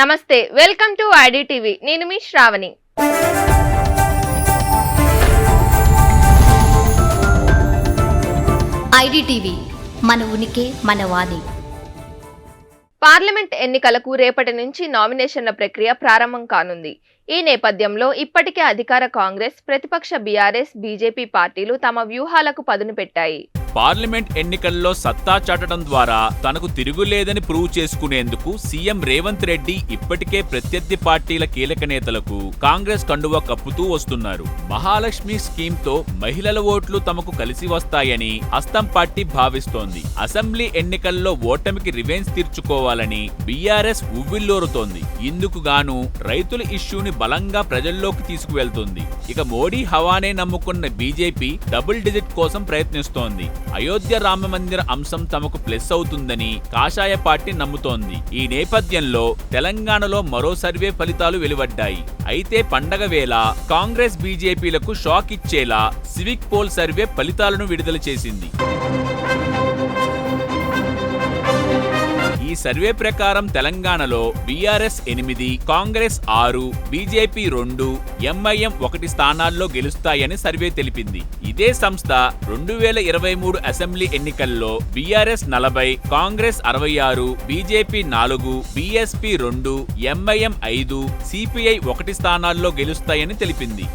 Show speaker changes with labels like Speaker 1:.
Speaker 1: నమస్తే welcome to ID TV నేను మీ Shravani.
Speaker 2: IDTV మన ఉనికి మన వాణి.
Speaker 1: పార్లమెంట్ ఎన్నికలకు రేపటి నుంచి నామినేషన్ల ప్రక్రియ ప్రారంభం కానుంది. ఈ నేపథ్యంలో ఇప్పటికే అధికార కాంగ్రెస్ ప్రతిపక్ష బీఆర్ఎస్ బీజేపీ పార్టీలు తమ వ్యూహాలకు పదును పెట్టాయి.
Speaker 3: పార్లమెంట్ ఎన్నికల్లో సత్తా చాటడం ద్వారా తనకు తిరుగులేదని ప్రూవ్ చేసుకునేందుకు సీఎం రేవంత్ రెడ్డి ఇప్పటికే ప్రత్యర్థి పార్టీల కీలక నేతలకు కాంగ్రెస్ కండువా కప్పుతూ వస్తున్నారు. మహాలక్ష్మి స్కీమ్తో మహిళల ఓట్లు తమకు కలిసి వస్తాయని అస్తం పార్టీ భావిస్తోంది. అసెంబ్లీ ఎన్నికల్లో ఓటమికి రివెంజ్ తీర్చుకోవాలని బీఆర్ఎస్ ఉవ్విల్లోరుతోంది ఇందుకు గాను రైతుల ఇష్యూని బలంగా ప్రజల్లోకి తీసుకువెళ్తుంది. ఇక మోడీ హవానే నమ్ముకున్న బీజేపీ డబుల్ డిజిట్ కోసం ప్రయత్నిస్తోంది. అయోధ్య రామ మందిర అంశం తమకు ప్లస్ అవుతుందని కాషాయ పార్టీ నమ్ముతోంది. ఈ నేపథ్యంలో తెలంగాణలో మరో సర్వే ఫలితాలు వెలువడ్డాయి. అయితే పండగ వేళ కాంగ్రెస్ బీజేపీలకు షాక్ ఇచ్చేలా సివిక్ పోల్ సర్వే ఫలితాలను విడుదల చేసింది. ఈ సర్వే ప్రకారం తెలంగాణలో బీఆర్ఎస్ ఎనిమిది కాంగ్రెస్ ఆరు బీజేపీ రెండు ఎంఐఎం ఒకటి స్థానాల్లో గెలుస్తాయని సర్వే తెలిపింది. ఇదే సంస్థ రెండు వేల ఇరవై మూడు అసెంబ్లీ ఎన్నికల్లో బీఆర్ఎస్ నలభై కాంగ్రెస్ అరవై ఆరు బీజేపీ నాలుగు బీఎస్పీ రెండు ఎంఐఎం ఐదు సిపిఐ ఒకటి స్థానాల్లో గెలుస్తాయని తెలిపింది.